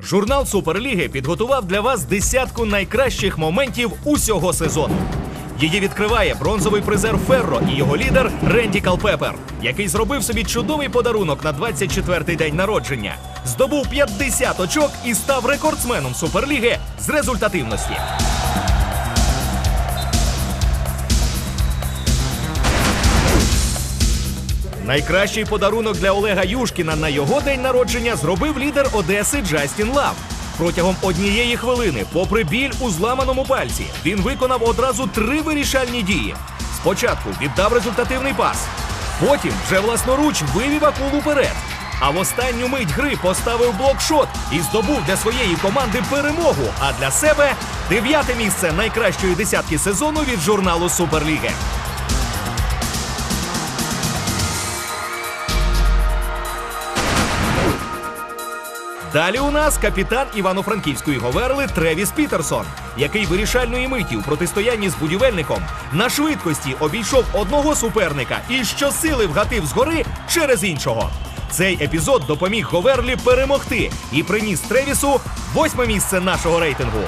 Журнал Суперліги підготував для вас десятку найкращих моментів усього сезону. Її відкриває бронзовий призер Ферро і його лідер Ренді Калпепер, який зробив собі чудовий подарунок на 24-й день народження. Здобув 50 очок і став рекордсменом Суперліги з результативності. Найкращий подарунок для Олега Юшкіна на його день народження зробив лідер Одеси Джастін Лав. Протягом однієї хвилини, попри біль у зламаному пальці, він виконав одразу три вирішальні дії. Спочатку віддав результативний пас, потім вже власноруч вивів акулу вперед. А в останню мить гри поставив блокшот і здобув для своєї команди перемогу. А для себе дев'яте місце найкращої десятки сезону від журналу Суперліги. Далі у нас капітан Івано-Франківської Говерли Тревіс Пітерсон, який вирішальної миті у протистоянні з будівельником на швидкості обійшов одного суперника і щосили вгатив згори через іншого. Цей епізод допоміг Говерлі перемогти і приніс Тревісу восьме місце нашого рейтингу.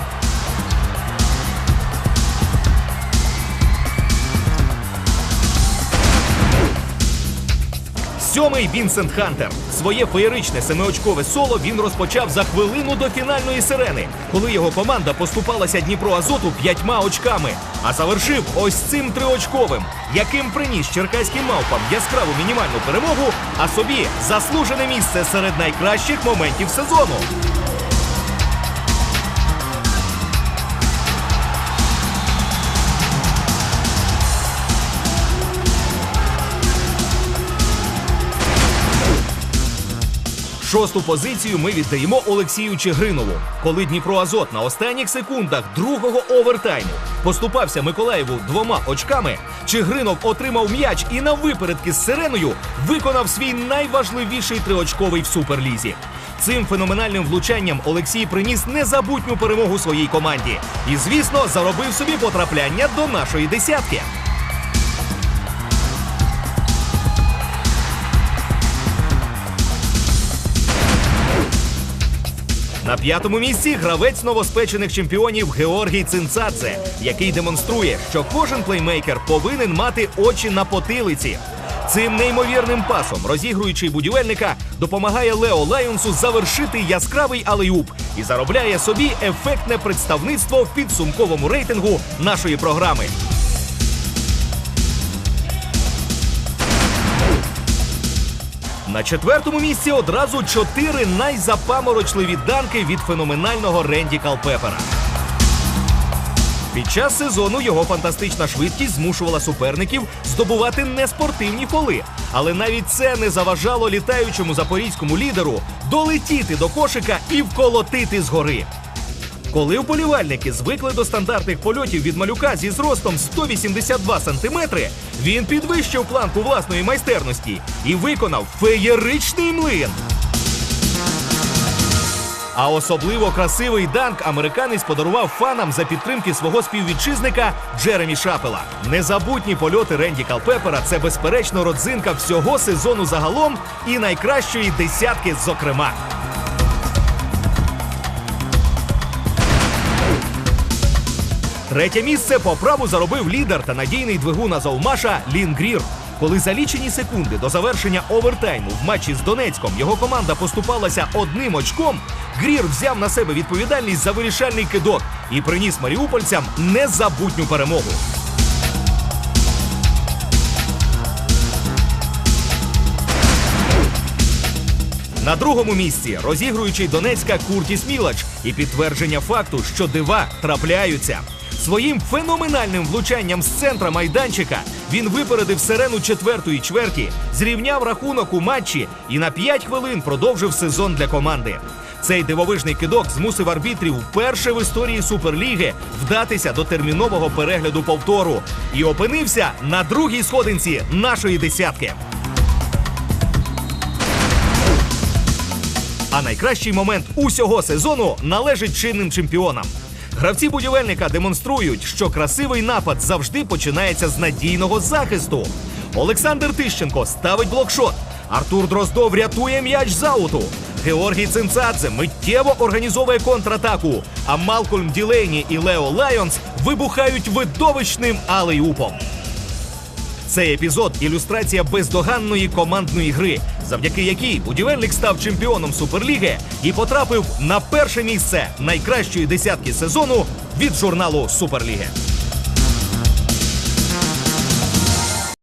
Сьомий Вінсент Хантер. Своє феєричне семиочкове соло він розпочав за хвилину до фінальної сирени, коли його команда поступалася Дніпро Азоту п'ятьма очками, а завершив ось цим триочковим, яким приніс черкаським мавпам яскраву мінімальну перемогу, а собі заслужене місце серед найкращих моментів сезону. Шосту позицію ми віддаємо Олексію Чигринову, коли Дніпро Азот на останніх секундах другого овертайму поступався Миколаєву двома очками. Чигринов отримав м'яч і на випередки з сиреною виконав свій найважливіший триочковий в суперлізі. Цим феноменальним влучанням Олексій приніс незабутню перемогу своїй команді і, звісно, заробив собі потрапляння до нашої десятки. На п'ятому місці гравець новоспечених чемпіонів Георгій Цинцадзе, який демонструє, що кожен плеймейкер повинен мати очі на потилиці. Цим неймовірним пасом, розігруючий будівельника, допомагає Лео Лайонсу завершити яскравий алеюб і заробляє собі ефектне представництво в підсумковому рейтингу нашої програми. На четвертому місці одразу чотири найзапаморочливі данки від феноменального Ренді Калпепера. Під час сезону його фантастична швидкість змушувала суперників здобувати неспортивні фоли. Але навіть це не заважало літаючому запорізькому лідеру долетіти до кошика і вколотити згори. Коли вболівальники звикли до стандартних польотів від малюка зі зростом 182 сантиметри, він підвищив планку власної майстерності і виконав феєричний млин. А особливо красивий данк американець подарував фанам за підтримки свого співвітчизника Джеремі Шапела. Незабутні польоти Ренді Калпепера це безперечно родзинка всього сезону загалом і найкращої десятки, зокрема. Третє місце по праву заробив лідер та надійний двигун Азовмаша Лін Грір. Коли за лічені секунди до завершення овертайму в матчі з Донецьком його команда поступалася одним очком, Грір взяв на себе відповідальність за вирішальний кидок і приніс маріупольцям незабутню перемогу. На другому місці розігруючий Донецька Куртіс Мілач і підтвердження факту, що дива трапляються. Своїм феноменальним влучанням з центра майданчика він випередив сирену четвертої чверті, зрівняв рахунок у матчі і на 5 хвилин продовжив сезон для команди. Цей дивовижний кидок змусив арбітрів вперше в історії Суперліги вдатися до термінового перегляду повтору і опинився на другій сходинці нашої десятки. А найкращий момент усього сезону належить чинним чемпіонам. Гравці будівельника демонструють, що красивий напад завжди починається з надійного захисту. Олександр Тищенко ставить блокшот. Артур Дроздов рятує м'яч з ауту. Георгій Цинцадзе миттєво організовує контратаку, а Малкольм Ділейні і Лео Лайонс вибухають видовищним алей-упом. Цей епізод ілюстрація бездоганної командної гри, завдяки якій будівельник став чемпіоном Суперліги і потрапив на перше місце найкращої десятки сезону від журналу Суперліги.